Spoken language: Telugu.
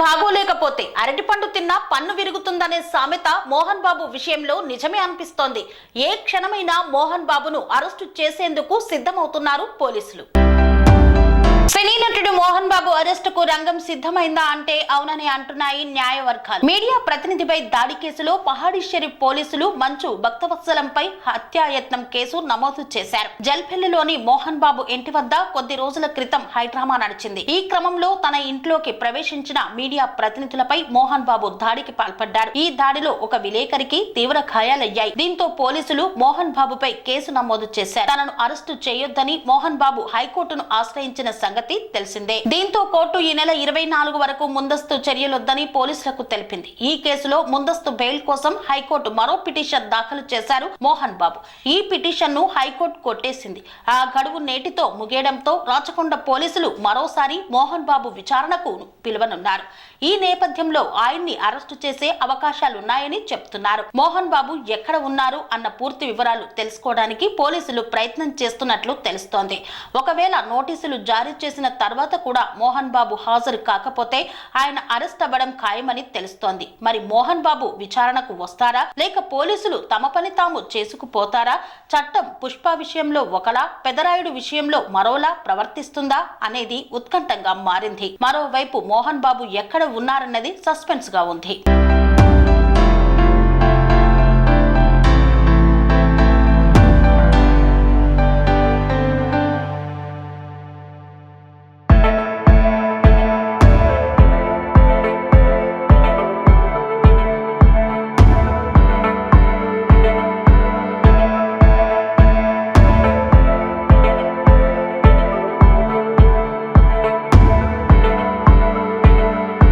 బాగోలేకపోతే అరటిపండు తిన్నా పన్ను విరుగుతుందనే సామెత మోహన్ బాబు విషయంలో నిజమే అనిపిస్తోంది. ఏ క్షణమైనా మోహన్ బాబును అరెస్టు చేసేందుకు సిద్ధమవుతున్నారు పోలీసులు. సినీ నటుడు మోహన్ బాబు అరెస్టుకు రంగం సిద్ధమైందా అంటే అవునని అంటున్నాయి న్యాయవర్గాలు. మీడియా ప్రతినిధిపై దాడి కేసులో పహాడీశ్వరి పోలీసులు మంచు భక్తవత్సలంపై హత్యాయత్నం కేసు నమోదు చేశారు. జల్పెల్లిలోని మోహన్ బాబు ఇంటి వద్ద కొద్ది రోజుల క్రితం హైడ్రామా నడిచింది. ఈ క్రమంలో తన ఇంట్లోకి ప్రవేశించిన మీడియా ప్రతినిధులపై మోహన్ బాబు దాడికి పాల్పడ్డాడు ఈ దాడిలో ఒక విలేకరికి తీవ్ర గాయాలయ్యాయి. దీంతో పోలీసులు మోహన్ బాబుపై కేసు నమోదు చేశారు. తనను అరెస్టు చేయొద్దని మోహన్ బాబు హైకోర్టును ఆశ్రయించిన సంగతి తెలిసిందే. దీంతో కోర్టు ఈ నెల ఇరవై నాలుగు వరకు ముందస్తు చర్యలొద్దని పోలీసులకు తెలిపింది. ఈ కేసులో ముందస్తు బెయిల్ కోసం హైకోర్టు మరో పిటిషన్ దాఖలు చేశారు మోహన్ బాబు. ఈ పిటిషన్ను హైకోర్టు కొట్టేసింది. ఆ గడువు నేటితో ముగియడంతో రాచకొండ పోలీసులు మరోసారి మోహన్ బాబు విచారణకు పిలువనున్నారు. ఈ నేపథ్యంలో ఆయన్ని అరెస్టు చేసే అవకాశాలున్నాయని చెప్తున్నారు. మోహన్ బాబు ఎక్కడ ఉన్నారు అన్న పూర్తి వివరాలు తెలుసుకోవడానికి పోలీసులు ప్రయత్నం చేస్తున్నట్లు తెలుస్తోంది. ఒకవేళ నోటీసులు జారీ చేసిన తర్వాత కూడా మోహన్ బాబు హాజరు కాకపోతే ఆయన అరెస్ట్ అవ్వడం ఖాయమని తెలుస్తోంది. మరి మోహన్ బాబు విచారణకు వస్తారా? లేక పోలీసులు తమ పని తాము చేసుకుపోతారా? చట్టం పుష్ప విషయంలో ఒకలా పెదరాయుడు విషయంలో మరోలా ప్రవర్తిస్తుందా అనేది ఉత్కంఠంగా మారింది. మరోవైపు మోహన్ బాబు ఎక్కడ ఉన్నారన్నది సస్పెన్స్గా ఉంది.